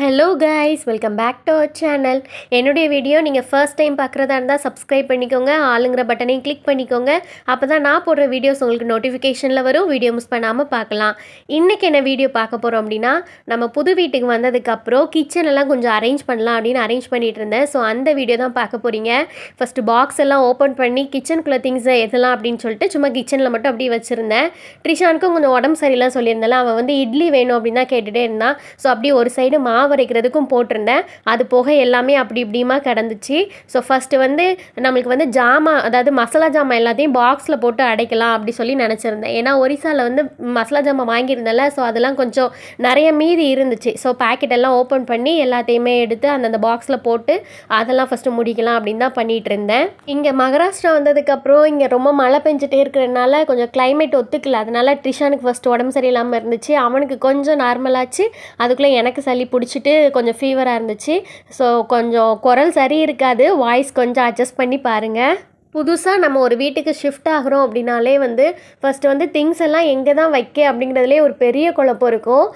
Hello guys welcome back to our channel என்னுடைய video நீங்கள் first time பார்க்குறதா இருந்தால் சப்ஸ்கிரைப் பண்ணிக்கோங்க. ஆளுங்கிற பட்டனையும் கிளிக் பண்ணிக்கோங்க. அப்போ தான் நான் போடுற வீடியோஸ் உங்களுக்கு நோட்டிஃபிகேஷனில் வரும். வீடியோ மிஸ் பண்ணாமல் பார்க்கலாம். இன்றைக்கி என்ன வீடியோ பார்க்க போகிறோம் அப்படின்னா நம்ம புது வீட்டுக்கு வந்ததுக்கப்புறம் கிச்சன் எல்லாம் கொஞ்சம் அரேஞ்ச் பண்ணலாம் அப்படின்னு அரேஞ்ச் பண்ணிட்டு இருந்தேன். ஸோ அந்த வீடியோ தான் பார்க்க போகிறீங்க ஃபஸ்ட்டு பாக்ஸ் எல்லாம் ஓப்பன் பண்ணி கிச்சனுக்குள்ளே திங்ஸ் எதெல்லாம் அப்படின்னு சொல்லிட்டு சும்மா கிச்சனில் மட்டும் அப்படியே வச்சுருந்தேன். ட்ரிஷானுக்கும் கொஞ்சம் உடம்பு சரியில்லாம் சொல்லியிருந்தேன் அவன் வந்து இட்லி வேணும் அப்படின்னு தான் கேட்டுகிட்டே இருந்தான். ஸோ அப்படியே ஒரு சைடு மாவு அரைக்கிறதுக்கும் போட்டிருந்தேன். அது போக எல்லாமே அப்படி இப்படியுமா கிடந்துச்சு. ஸோ ஃபஸ்ட்டு வந்து நம்மளுக்கு வந்து ஜாமான் அதாவது மசாலா ஜாமான் எல்லாத்தையும் பாக்ஸில் போட்டு அடைக்கலாம் அப்படி சொல்லி நினச்சிருந்தேன். ஏன்னா ஒரிசாவில் வந்து மசாலா ஜாமான் வாங்கியிருந்தேன்ல ஸோ அதெல்லாம் கொஞ்சம் நிறைய மீதி இருந்துச்சு. ஸோ பேக்கெட் எல்லாம் ஓப்பன் பண்ணி எல்லாத்தையுமே எடுத்து அந்தந்த பாக்ஸில் போட்டு அதெல்லாம் ஃபஸ்ட்டு முடிக்கலாம் அப்படின்னு தான் பண்ணிகிட்டு இருந்தேன் இங்கே மகாராஷ்டிரா வந்ததுக்கப்புறம் இங்கே ரொம்ப மழை பெஞ்சிட்டே இருக்கிறதுனால கொஞ்சம் கிளைமேட் ஒத்துக்கல. அதனால ட்ரிஷானுக்கு ஃபஸ்ட்டு உடம்பு சரியில்லாமல் இருந்துச்சு. அவனுக்கு கொஞ்சம் நார்மலாச்சு அதுக்குள்ளே எனக்கு சளி பிடிச்சி குடிச்சிட்டு கொஞ்சம் ஃபீவராக இருந்துச்சு. ஸோ கொஞ்சம் குரல் சரி இருக்காது வாய்ஸ் கொஞ்சம் அட்ஜஸ்ட் பண்ணி பாருங்கள் புதுசாக நம்ம ஒரு வீட்டுக்கு ஷிஃப்ட் ஆகிறோம் அப்படின்னாலே வந்து ஃபஸ்ட்டு வந்து திங்ஸ் எல்லாம் எங்கே தான் வைக்க அப்படிங்கிறதுலே ஒரு பெரிய குழப்பம் இருக்கும்.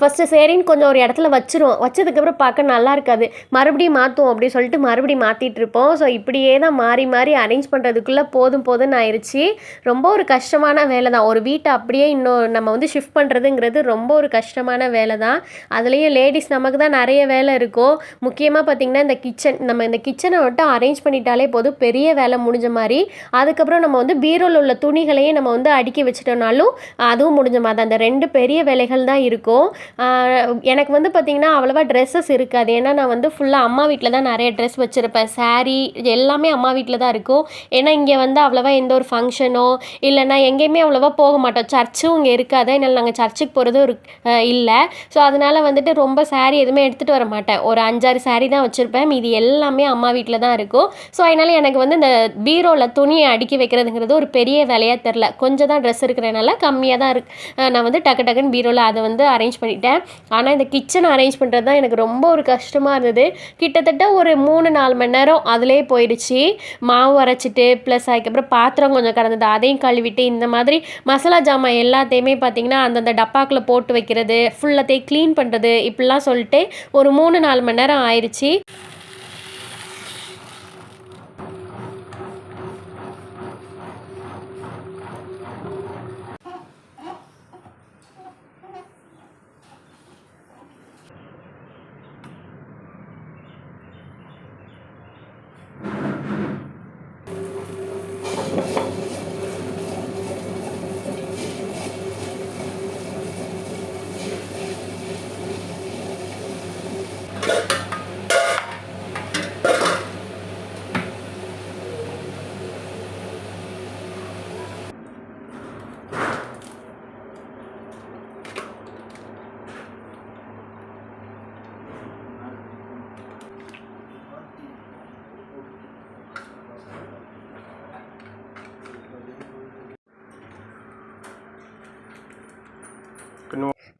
ஃபஸ்ட்டு சரின்னு கொஞ்சம் ஒரு இடத்துல வச்சுருவோம். வச்சதுக்கப்புறம் பார்க்க நல்லா இருக்காது. மறுபடியும் மாற்றுவோம் அப்படின்னு சொல்லிட்டு மறுபடியும் மாற்றிட்டு இருப்போம். ஸோ இப்படியே தான் மாறி மாறி அரேஞ்ச் பண்ணுறதுக்குள்ளே போதும் போதும்னு ஆயிடுச்சு ரொம்ப ஒரு கஷ்டமான வேலை தான். ஒரு வீட்டை அப்படியே இன்னும் நம்ம வந்து ஷிஃப்ட் பண்ணுறதுங்கிறது ரொம்ப ஒரு கஷ்டமான வேலை தான். அதுலேயும் லேடிஸ் நமக்கு தான் நிறைய வேலை இருக்கும். முக்கியமாக பார்த்திங்கன்னா இந்த கிச்சன் நம்ம இந்த கிச்சனை மட்டும் அரேஞ்ச் பண்ணிட்டாலே போதும். பெரிய வேலை முடிஞ்சு மாதிரி. அதுக்கப்புறம் நம்ம வந்து பீரோவில் உள்ள துணிகளையே நம்ம வந்து அடுக்கி வச்சிட்டோம்னாலும் அதுவும் முடிஞ்ச மாதிரி அந்த ரெண்டு பெரிய வேலைகள் தான் இருக்கும். எனக்கு வந்து பார்த்திங்கன்னா அவ்வளோவா ட்ரெஸ்ஸஸ் இருக்காது. ஏன்னா நான் வந்து ஃபுல்லாக அம்மா வீட்டில் தான் நிறைய ட்ரெஸ் வச்சுருப்பேன். சாரீ எல்லாமே அம்மா வீட்டில் தான் இருக்கும். ஏன்னா இங்கே வந்து அவ்வளோவா எந்த ஒரு ஃபங்க்ஷனோ இல்லைன்னா எங்கேயுமே அவ்வளோவா போக மாட்டோம். சர்ச்சும் இங்கே இருக்காது. அதனால் நாங்கள் சர்ச்சுக்கு போகிறதும் இல்லை. ஸோ அதனால் வந்துட்டு ரொம்ப சாரீ எதுவுமே எடுத்துகிட்டு வர மாட்டேன். ஒரு அஞ்சாறு சாரீ தான் வச்சுருப்பேன். மீதி எல்லாமே அம்மா வீட்டில் தான் இருக்கும். ஸோ அதனால் எனக்கு வந்து இந்த பீரோவில் துணியை அடுக்கி வைக்கிறதுங்கிறது ஒரு பெரிய வேலையாக தெரில கொஞ்சம் தான் ட்ரெஸ் இருக்கிறனால கம்மியாக தான் இருக்கு. நான் வந்து டக்கு டக்குன்னு பீரோவில் அதை வந்து அரேஞ்ச் பண்ணிட்டேன். ஆனால் இந்த கிச்சனை அரேஞ்ச் பண்ணுறது தான் எனக்கு ரொம்ப ஒரு கஷ்டமாக இருந்தது. கிட்டத்தட்ட ஒரு மூணு நாலு மணி நேரம் அதிலே போயிடுச்சு. மாவு அரைச்சிட்டு ப்ளஸ் அதுக்கப்புறம் பாத்திரம் கொஞ்சம் கடந்தது அதையும் கழுவிட்டு இந்த மாதிரி மசாலா ஜாமான் எல்லாத்தையுமே பார்த்தீங்கன்னா அந்தந்த டப்பாக்குள்ள போட்டு வைக்கிறது ஃபுல்லாத்தையும் க்ளீன் பண்ணுறது இப்படிலாம் சொல்லிட்டு ஒரு மூணு நாலு மணி நேரம் ஆயிடுச்சு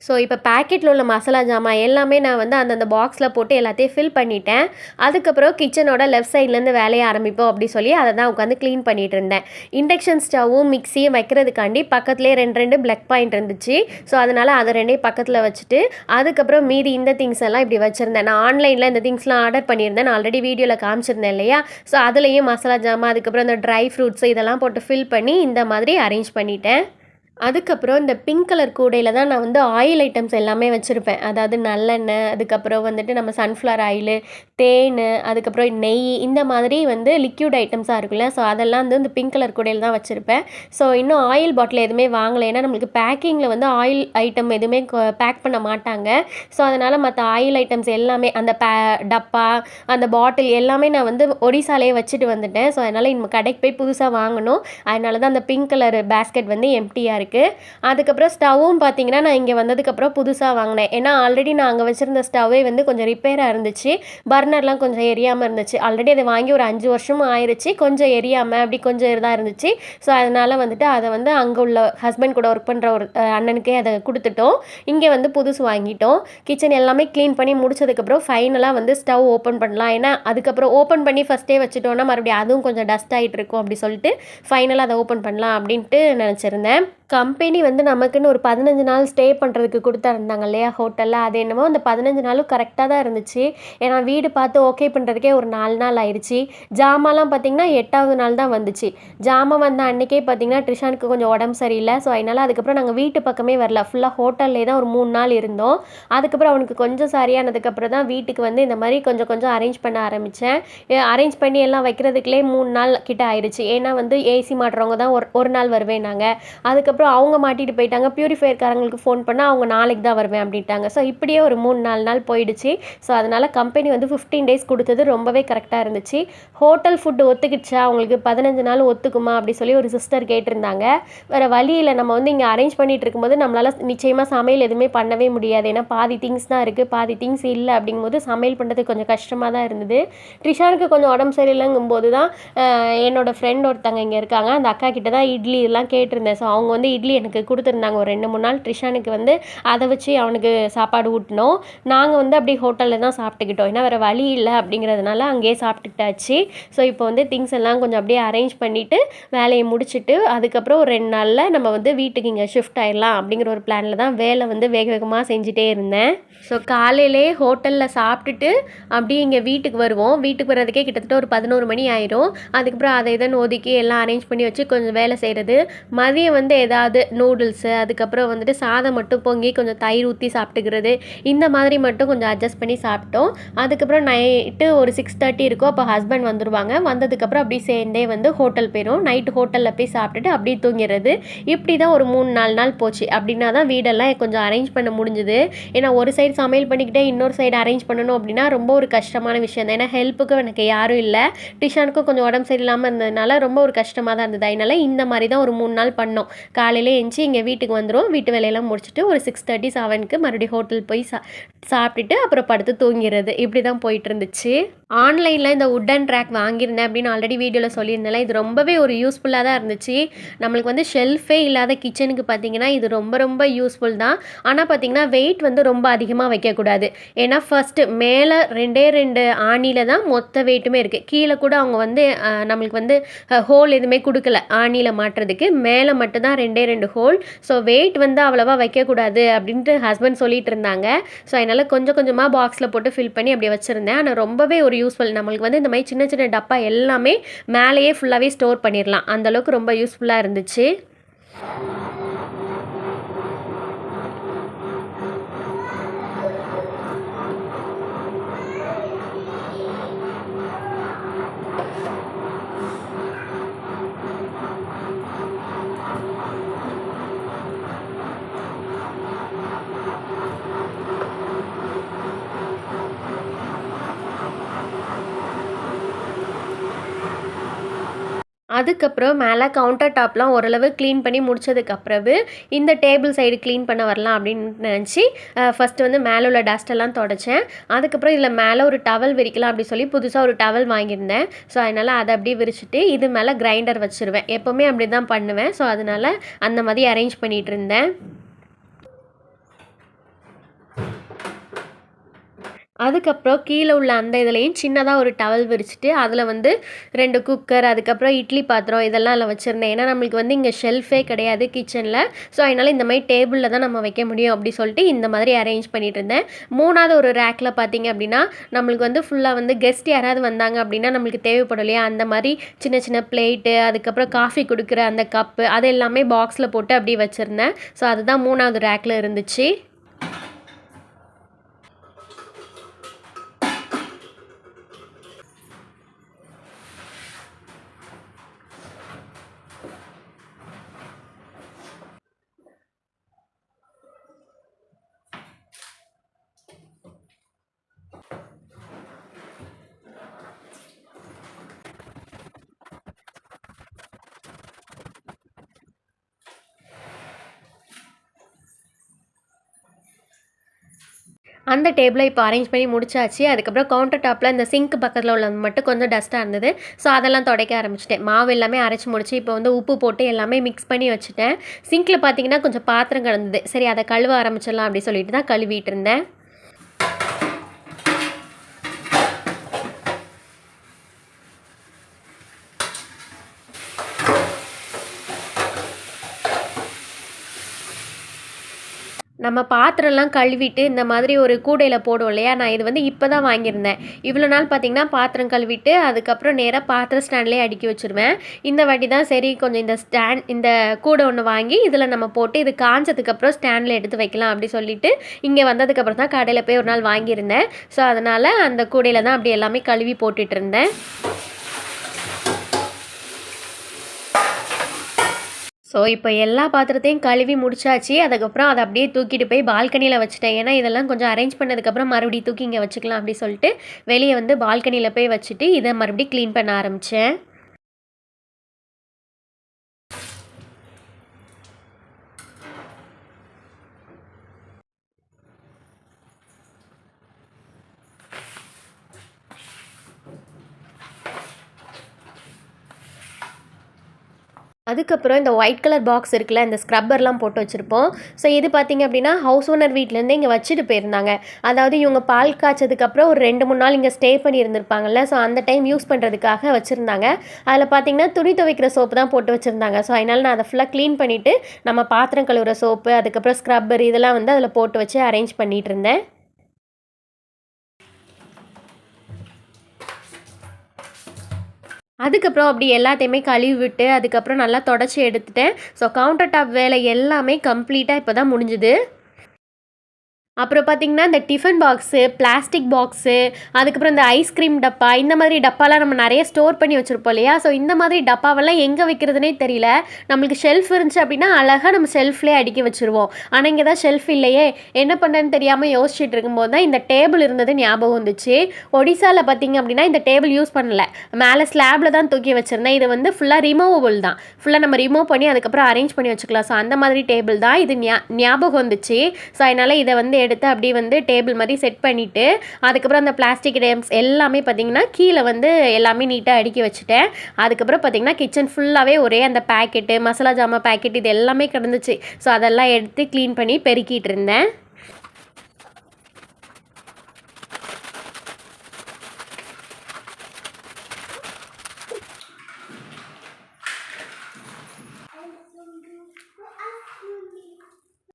ஸோ இப்போ பேக்கெட்டில் உள்ள மசாலா ஜாமான் எல்லாமே நான் வந்து அந்தந்த பாக்ஸில் போட்டு எல்லாத்தையும் ஃபில் பண்ணிட்டேன். அதுக்கப்புறம் கிச்சனோட லெஃப்ட் சைட்லேருந்து வேலையை ஆரம்பிப்போம் அப்படி சொல்லி அதை தான் உட்காந்து க்ளீன் பண்ணிட்டு இருந்தேன். இண்டக்ஷன் ஸ்டவ்வும் மிக்சியும் வைக்கிறதுக்காண்டி பக்கத்துலேயே ரெண்டு ரெண்டு பிளக் பாயிண்ட் இருந்துச்சு. ஸோ அதனால் அதை ரெண்டையும் பக்கத்தில் வச்சுட்டு அதுக்கப்புறம் மீதி இந்த திங்ஸ் எல்லாம் இப்படி வச்சுருந்தேன். நான் ஆன்லைனில் இந்த திங்ஸ்லாம் ஆர்டர் பண்ணியிருந்தேன். நான் ஆல்ரெடி வீடியோவில் காமிச்சிருந்தேன் இல்லையா? ஸோ அதுலேயும் மசாலா ஜாமான் அதுக்கப்புறம் இந்த ட்ரை ஃப்ரூட்ஸ் இதெல்லாம் போட்டு ஃபில் பண்ணி இந்த மாதிரி அரேஞ்ச் பண்ணிட்டேன். அதுக்கப்புறம் இந்த பிங்க் கலர் கூடையில் தான் நான் வந்து ஆயில் ஐட்டம்ஸ் எல்லாமே வச்சுருப்பேன். அதாவது நல்லெண்ணெய் அதுக்கப்புறம் வந்துட்டு நம்ம சன்ஃப்ளவர் ஆயிலு தேன் அதுக்கப்புறம் நெய் இந்த மாதிரி வந்து லிக்யூட் ஐட்டம்ஸாக இருக்குல்ல ஸோ அதெல்லாம் வந்து இந்த பிங்க் கலர் கூடையில் தான் வச்சுருப்பேன். ஸோ இன்னும் ஆயில் பாட்டில் எதுவுமே வாங்கலை. ஏன்னா நம்மளுக்கு பேக்கிங்கில் வந்து ஆயில் ஐட்டம் எதுவுமே பேக் பண்ண மாட்டாங்க. ஸோ அதனால் மற்ற ஆயில் ஐட்டம்ஸ் எல்லாமே அந்த பே டப்பா அந்த பாட்டில் எல்லாமே நான் வந்து ஒடிசாலே வச்சுட்டு வந்துட்டேன். ஸோ அதனால் இன்னும் கடைக்கு போய் புதுசாக வாங்கணும். அதனால தான் அந்த பிங்க் கலர் பேஸ்கெட் வந்து எம்டியாக இருக்குது அதுக்கப்புறம் ஸ்டவ்வும் பார்த்தீங்கன்னா நான் இங்கே வந்ததுக்கப்புறம் புதுசாக வாங்கினேன். ஏன்னா ஆல்ரெடி நான் அங்கே வச்சுருந்த ஸ்டவ்வே வந்து கொஞ்சம் ரிப்பேராக இருந்துச்சு. பர்னர்லாம் கொஞ்சம் எரியாமல் இருந்துச்சு. ஆல்ரெடி அதை வாங்கி ஒரு அஞ்சு வருஷமும் ஆயிடுச்சு கொஞ்சம் எரியாமல் அப்படி கொஞ்சம் இதாக இருந்துச்சு. ஸோ அதனால் வந்துட்டு அதை வந்து அங்கே உள்ள ஹஸ்பண்ட் கூட ஒர்க் பண்ணுற ஒரு அண்ணனுக்கே அதை கொடுத்துட்டோம். இங்கே வந்து புதுசு வாங்கிட்டோம். கிச்சன் எல்லாமே க்ளீன் பண்ணி முடிச்சதுக்கப்புறம் ஃபைனலாக வந்து ஸ்டவ் ஓப்பன் பண்ணலாம். ஏன்னா அதுக்கப்புறம் ஓப்பன் பண்ணி ஃபஸ்ட்டே வச்சுட்டோன்னா மறுபடியும் அதுவும் கொஞ்சம் டஸ்ட் ஆகிட்டு இருக்கும் அப்படி சொல்லிட்டு ஃபைனலாக அதை ஓப்பன் பண்ணலாம் அப்படின்ட்டு நினச்சிருந்தேன். கம்பெனி வந்து நமக்குன்னு ஒரு பதினஞ்சு நாள் ஸ்டே பண்ணுறதுக்கு கொடுத்துருந்தாங்க இல்லையா ஹோட்டலில்? அது என்னமோ அந்த பதினஞ்சு நாளும் கரெக்டாக தான் இருந்துச்சு. ஏன்னா வீடு பார்த்து ஓகே பண்ணுறதுக்கே ஒரு நாலு நாள் ஆயிடுச்சு. ஜாமான்லாம் பார்த்திங்கன்னா எட்டாவது நாள் தான் வந்துச்சு. ஜாமான் வந்த அன்றைக்கே பார்த்திங்கன்னா ட்ரிஷானுக்கு கொஞ்சம் உடம்பு சரியில்லை. ஸோ அதனால் அதுக்கப்புறம் நாங்கள் வீட்டு பக்கமே வரல. ஃபுல்லாக ஹோட்டல்லே தான் ஒரு மூணு நாள் இருந்தோம். அதுக்கப்புறம் அவனுக்கு கொஞ்சம் சரியானதுக்கப்புறம் தான் வீட்டுக்கு வந்து இந்த மாதிரி கொஞ்சம் கொஞ்சம் அரேஞ்ச் பண்ண ஆரம்பித்தேன் அரேஞ்ச் பண்ணி எல்லாம் வைக்கிறதுக்குள்ளே மூணு நாள் கிட்ட ஆயிடுச்சு. ஏன்னா வந்து ஏசி மாட்டுறவங்க தான் ஒரு ஒரு நாள் வருவேன் நாங்கள் அதுக்கப்புறம் அவங்க மாட்டிட்டு போயிட்டாங்க. பியூரிஃபையர்காரங்களுக்கு ஃபோன் பண்ணால் அவங்க நாளைக்கு தான் வருவேன் அப்படின்ட்டாங்க. ஸோ இப்படியே ஒரு மூணு நாலு நாள் போயிடுச்சு. ஸோ அதனால் கம்பெனி வந்து ஃபிஃப்டீன் டேஸ் கொடுத்தது. ரொம்பவே கரெக்டாக இருந்துச்சு. ஹோட்டல் ஃபுட்டு ஒத்துக்கிடுச்சா? அவங்களுக்கு பதினஞ்சு நாள் ஒத்துக்குமா? அப்படி சொல்லி ஒரு சிஸ்டர் கேட்டிருந்தாங்க. வேறு வழியில் நம்ம வந்து இங்கே அரேஞ்ச் பண்ணிட்டு இருக்கும்போது நம்மளால் நிச்சயமாக சமையல் எதுவுமே பண்ணவே முடியாது. ஏன்னா பாதி திங்ஸ் தான் இருக்குது பாதி திங்ஸ் இல்லை அப்படிங்கும்போது சமையல் பண்ணுறது கொஞ்சம் கஷ்டமாக தான் இருந்தது. ட்ரிஷானுக்கு கொஞ்சம் உடம்பு சரியில்லைங்கும் போது தான் என்னோடய ஃப்ரெண்ட் ஒருத்தங்க இங்கே இருக்காங்க. அந்த அக்கா கிட்ட தான் இட்லி இதெல்லாம் கேட்டிருந்தேன். ஸோ அவங்க வந்து இட்லி எனக்கு கொடுத்துருந்தாங்க. ஒரு ரெண்டு மூணு நாள் ட்ரிஷானுக்கு வந்து அதை வச்சு அவனுக்கு சாப்பாடு ஊட்டினோம். நாங்கள் வந்து அப்படியே ஹோட்டலில் தான் சாப்பிட்டுக்கிட்டோம். ஏன்னா வேறு வழி இல்லை அப்படிங்கிறதுனால அங்கேயே சாப்பிட்டுக்கிட்டாச்சு. ஸோ இப்போ வந்து திங்ஸ் எல்லாம் கொஞ்சம் அப்படியே அரேஞ்ச் பண்ணிவிட்டு வேலையை முடிச்சுட்டு அதுக்கப்புறம் ஒரு ரெண்டு நாளில் நம்ம வந்து வீட்டுக்கு இங்கே ஷிஃப்ட் ஆயிடலாம் அப்படிங்கிற ஒரு பிளானில் தான் வேலை வந்து வேக வேகமாக செஞ்சுட்டே இருந்தேன். ஸோ காலையிலே ஹோட்டலில் சாப்பிட்டுட்டு அப்படியே இங்கே வீட்டுக்கு வருவோம். வீட்டுக்கு வர்றதுக்கே கிட்டத்தட்ட ஒரு பதினோரு மணி ஆயிரும். அதுக்கப்புறம் அதை இதை ஒதுக்கி எல்லாம் அரேஞ்ச் பண்ணி வச்சு கொஞ்சம் வேலை செய்கிறது மதியம் வந்து ஏதாவது நூடுல்ஸு அதுக்கப்புறம் வந்துட்டு சாதம் மட்டும் பொங்கி கொஞ்சம் தயிர் ஊற்றி சாப்பிட்டுக்கிறது இந்த மாதிரி மட்டும் கொஞ்சம் அட்ஜஸ்ட் பண்ணி சாப்பிட்டோம். அதுக்கப்புறம் நைட்டு ஒரு சிக்ஸ் தேர்ட்டி இருக்கும் அப்போ ஹஸ்பண்ட் வந்துடுவாங்க வந்ததுக்கப்புறம் அப்படியே சேர்ந்தே வந்து ஹோட்டல் போயிடும் நைட்டு ஹோட்டலில் போய் சாப்பிட்டுட்டு அப்படியே தூங்கிடுறது இப்படி தான் ஒரு மூணு நாலு நாள் போச்சு. அப்படின்னா தான் வீடெல்லாம் கொஞ்சம் அரேஞ்ச் பண்ண முடிஞ்சுது. ஏன்னா ஒரு சைடு சமையல் பண்ணிக்கிட்டே இன்னொரு சைடு அரேஞ்ச் பண்ணணும் அப்படின்னா ரொம்ப ஒரு கஷ்டமான விஷயம் தான் ஏன்னா ஹெல்ப்புக்கும் எனக்கு யாரும் இல்லை. டிஷானுக்கும் கொஞ்சம் உடம்பு சரியில்லாமல் இருந்ததுனால ரொம்ப ஒரு கஷ்டமாக தான் இருந்தது. அதனால இந்த மாதிரி தான் ஒரு மூணு நாள் பண்ணோம். கா காலையில் எந்திச்சு இங்கே வீட்டுக்கு வந்துடும் வீட்டு வேலையெல்லாம் முடிச்சுட்டு ஒரு சிக்ஸ் தேர்ட்டி செவனுக்கு மறுபடியும் ஹோட்டல் போய் சா சாப்பிட்டுட்டு அப்புறம் படுத்து தூங்கிறது. இப்படி தான் போயிட்டு இருந்துச்சு. ஆன்லைனில் இந்த உட்டன் ட்ராக் வாங்கியிருந்தேன் அப்படின்னு ஆல்ரெடி வீடியோவில் சொல்லியிருந்தேன் இது ரொம்பவே ஒரு யூஸ்ஃபுல்லாக தான் இருந்துச்சு. நம்மளுக்கு வந்து ஷெல்ஃபே இல்லாத கிச்சனுக்கு பார்த்தீங்கன்னா இது ரொம்ப ரொம்ப யூஸ்ஃபுல் தான். ஆனால் பார்த்திங்கன்னா வெயிட் வந்து ரொம்ப அதிகமாக வைக்கக்கூடாது. ஏன்னா ஃபஸ்ட்டு மேலே ரெண்டே ரெண்டு ஆணியில் தான் மொத்த வெயிட்டுமே இருக்குது கீழே கூட அவங்க வந்து நம்மளுக்கு வந்து ஹோல் எதுவுமே கொடுக்கல. ஆணியில் மாட்டுறதுக்கு. மேலே மட்டும்தான் ரெண்டே ரெண்டு ஹோல் ஸோ வெயிட் வந்து அவ்வளோவா வைக்கக்கூடாது அப்படின்ட்டு ஹஸ்பண்ட் சொல்லிட்டு இருந்தாங்க. ஸோ அதனால் கொஞ்சம் கொஞ்சமாக பாக்ஸில் போட்டு ஃபில் பண்ணி அப்படியே வச்சுருந்தேன். ஆனால் ரொம்பவே ஒரு யூஸ்ஃபுல் நம்மளுக்கு வந்து இந்த மாதிரி சின்ன சின்ன டப்பா எல்லாமே மேலேயே ஃபுல்லாகவே ஸ்டோர் பண்ணிடலாம். அந்தளவுக்கு ரொம்ப யூஸ்ஃபுல்லாக இருந்துச்சு. அதுக்கப்புறம் மேலே கவுண்டர் டாப்லாம் ஓரளவு க்ளீன் பண்ணி முடிச்சதுக்கப்புறவு இந்த டேபிள் சைடு க்ளீன் பண்ண வரலாம் அப்படின்னு நினச்சி ஃபஸ்ட்டு வந்து மேலே உள்ள டஸ்ட்டெல்லாம் தொடச்சேன். அதுக்கப்புறம் இதில் மேலே ஒரு டவல் விரிக்கலாம் அப்படி சொல்லி புதுசாக ஒரு டவல் வாங்கியிருந்தேன். ஸோ அதனால் அதை அப்படியே விரிச்சிட்டு இது மேலே கிரைண்டர் வச்சுருவேன். எப்போவுமே அப்படி தான் பண்ணுவேன். ஸோ அதனால் அந்த மாதிரி அரேஞ்ச் பண்ணிகிட்டு இருந்தேன். அதுக்கப்புறம் கீழே உள்ள அந்த இதுலேயும் சின்னதாக ஒரு டவல் விரிச்சிட்டு அதில் வந்து ரெண்டு குக்கர் அதுக்கப்புறம் இட்லி பாத்திரம் இதெல்லாம் அதில் வச்சுருந்தேன். ஏன்னா நம்மளுக்கு வந்து இங்கே ஷெல்ஃபே கிடையாது கிச்சனில் ஸோ அதனால் இந்த மாதிரி டேபிளில் தான் நம்ம வைக்க முடியும் அப்படி சொல்லிட்டு இந்த மாதிரி அரேஞ்ச் பண்ணிட்டு இருந்தேன். மூணாவது ஒரு ரேக்கில் பார்த்தீங்க அப்படின்னா நம்மளுக்கு வந்து ஃபுல்லாக வந்து கெஸ்ட் யாராவது வந்தாங்க அப்படின்னா நம்மளுக்கு தேவைப்படும் இல்லையா? அந்த மாதிரி சின்ன சின்ன பிளேட்டு அதுக்கப்புறம் காஃபி கொடுக்குற அந்த கப்பு அது எல்லாமே பாக்ஸில் போட்டு அப்படியே வச்சுருந்தேன். ஸோ அதுதான் மூணாவது ரேக்கில் இருந்துச்சு. அந்த டேபிளை இப்போ அரேஞ்ச் பண்ணி முடிச்சாச்சு. அதுக்கப்புறம் கவுண்டர் டாப்பில் இந்த சிங்க் பக்கத்தில் உள்ளது மட்டும் கொஞ்சம் டஸ்ட்டாக இருந்தது. ஸோ அதெல்லாம் துடைக்க ஆரம்பிச்சிட்டேன். மாவு எல்லாமே அரைச்சி முடிச்சு இப்போ வந்து உப்பு போட்டு எல்லாமே மிக்ஸ் பண்ணி வச்சுட்டேன். சிங்கில் பார்த்தீங்கன்னா கொஞ்சம் பாத்திரம் கிடந்தது சரி அதை கழுவ ஆரம்பிச்சிடலாம் அப்படி சொல்லிட்டு தான் கழுவிட்டு இருந்தேன். நம்ம பாத்திரம்லாம் கழுவிட்டு இந்த மாதிரி ஒரு கூடையில் போடுவோம் இல்லையா? நான் இது வந்து இப்போ தான் வாங்கியிருந்தேன். இவ்வளோ நாள் பார்த்தீங்கன்னா பாத்திரம் கழுவிட்டு அதுக்கப்புறம் நேராக பாத்திர ஸ்டாண்ட்லேயே அடுக்கி வச்சுருவேன். இந்த வாட்டி தான் சரி கொஞ்சம் இந்த ஸ்டாண்ட் இந்த கூடை ஒன்று வாங்கி இதில் நம்ம போட்டு இது காஞ்சதுக்கப்புறம் ஸ்டாண்டில் எடுத்து வைக்கலாம் அப்படி சொல்லிட்டு இங்கே வந்ததுக்கப்புறம் தான் கடையில் போய் ஒரு நாள் வாங்கியிருந்தேன். ஸோ அதனால் அந்த கூடையில் தான் அப்படி எல்லாமே கழுவி போட்டுட்டு ஸோ இப்போ எல்லா பாத்திரத்தையும் கழுவி முடிச்சாச்சு. அதுக்கப்புறம் அதை அப்படியே தூக்கிட்டு போய் பால்கனியில் வச்சுட்டேன். ஏன்னா இதெல்லாம் கொஞ்சம் அரேஞ்ச் பண்ணதுக்கப்புறம் மறுபடியும் தூக்கி இங்கே வச்சுக்கலாம் அப்படி சொல்லிட்டு வெளியே வந்து பால்கனியில் போய் வச்சுட்டு இதை மறுபடியும் க்ளீன் பண்ண ஆரம்பித்தேன் அதுக்கப்புறம் இந்த ஒயிட் கலர் பாக்ஸ் இருக்குல்ல இந்த ஸ்க்ரப்பர்லாம் போட்டு வச்சுருப்போம். ஸோ இது பார்த்திங்க அப்படின்னா ஹவுஸ் ஓனர் வீட்டிலேருந்து இங்கே வச்சுட்டு போயிருந்தாங்க. அதாவது இவங்க பால் காய்ச்சதுக்கப்புறம் ஒரு ரெண்டு மூணு நாள் இங்கே ஸ்டே பண்ணி இருந்திருப்பாங்கல்ல ஸோ அந்த டைம் யூஸ் பண்ணுறதுக்காக வச்சுருந்தாங்க. அதில் பார்த்திங்கன்னா துணி துவைக்கிற சோப்பு தான் போட்டு வச்சுருந்தாங்க. ஸோ அதனால் நான் அதை ஃபுல்லாக க்ளீன் பண்ணிவிட்டு நம்ம பாத்திரம் கழுவுற சோப்பு அதுக்கப்புறம் ஸ்க்ரப்பர் இதெல்லாம் வந்து அதில் போட்டு வச்சு அரேஞ்ச் பண்ணிகிட்டு இருந்தேன். அதுக்கப்புறம் அப்படி எல்லாத்தையுமே கழுவி விட்டு அதுக்கப்புறம் நல்லா தொடச்சி எடுத்துட்டேன். ஸோ கவுண்டர் டாப் வேலை எல்லாமே கம்ப்ளீட்டாக இப்போ தான் முடிஞ்சுது. அப்புறம் பார்த்திங்கன்னா இந்த டிஃபன் பாக்ஸு பிளாஸ்டிக் பாக்ஸு அதுக்கப்புறம் இந்த ஐஸ்கிரீம் டப்பா இந்த மாதிரி டப்பாலாம் நம்ம நிறைய ஸ்டோர் பண்ணி வச்சுருப்போம் இல்லையா? ஸோ இந்த மாதிரி டப்பாவெல்லாம் எங்கே வைக்கிறதுனே தெரியல. நம்மளுக்கு ஷெல்ஃப் இருந்துச்சு அப்படின்னா அழகாக நம்ம ஷெல்ஃப்லேயே அடுக்கி வச்சுருவோம். ஆனால் இங்கே தான் ஷெல்ஃப் இல்லையே. என்ன பண்ணுறேன்னு தெரியாமல் யோசிச்சுட்டு இருக்கும்போது தான் இந்த டேபிள் இருந்தது ஞாபகம் வந்துச்சு. ஒடிசாவில் பார்த்திங்க அப்படின்னா இந்த டேபிள் யூஸ் பண்ணல. மேலே ஸ்லாபில் தான் தூக்கி வச்சுருந்தேன். இது வந்து ஃபுல்லாக ரிமூவபிள் தான். ஃபுல்லாக நம்ம ரிமூவ் பண்ணி அதுக்கப்புறம் அரேஞ்ச் பண்ணி வச்சுக்கலாம். ஸோ அந்த மாதிரி டேபிள் தான். இது ஞாபகம் வந்துச்சு. ஸோ அதனால் இதை வந்து எடுத்து அப்படியே வந்து டேபிள் மாதிரி செட் பண்ணிவிட்டு அதுக்கப்புறம் அந்த பிளாஸ்டிக் டேம்ஸ் எல்லாமே பார்த்திங்கன்னா கீழே வந்து எல்லாமே நீட்டாக அடுக்கி வச்சுட்டேன். அதுக்கப்புறம் பார்த்திங்கன்னா கிச்சன் ஃபுல்லாகவே ஒரே அந்த பேக்கெட்டு மசாலா ஜாமான் பேக்கெட் இது எல்லாமே கிடந்துச்சு. ஸோ அதெல்லாம் எடுத்து க்ளீன் பண்ணி பெருக்கிட்டு இருந்தேன்.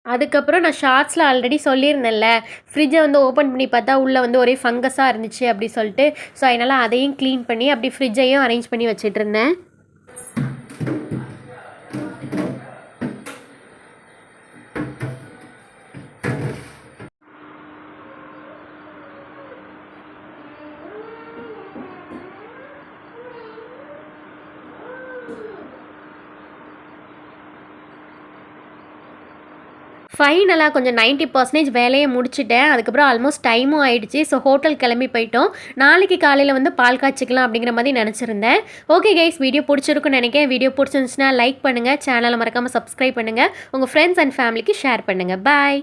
அதுக்கப்புறம் நான் ஷார்ட்ஸில் ஆல்ரெடி சொல்லியிருந்தேன்ல. ஃப்ரிட்ஜை வந்து ஓப்பன் பண்ணி பார்த்தா உள்ளே வந்து ஒரே ஃபங்கஸாக இருந்துச்சு அப்படி சொல்லிட்டு. ஸோ அதனால் அதையும் க்ளீன் பண்ணி அப்படி ஃப்ரிட்ஜையும் அரேஞ்ச் பண்ணி வச்சுட்டு ஃபைனலாக கொஞ்சம் நைன்ட்டி பர்சன்டேஜ் வேலையை முடிச்சுட்டேன். அதுக்கப்புறம் ஆல்மோஸ்ட் டைமும் ஆயிடுச்சு. ஸோ ஹோட்டல் கிளம்பி போயிட்டோம். நாளைக்கு காலையில் வந்து பால் காய்ச்சிக்கலாம் அப்படிங்கிற மாதிரி நினச்சிருந்தேன். ஓகே கைஸ் வீடியோ பிடிச்சிருக்குன்னு நினைக்கிறேன். வீடியோ பிடிச்சிருந்துச்சுன்னா லைக் பண்ணுங்கள் சேனலை மறக்காமல் சப்ஸ்கிரைப் பண்ணுங்கள் உங்கள் ஃப்ரெண்ட்ஸ் அண்ட் ஃபேமிலிக்கு ஷேர் பண்ணுங்கள் பாய்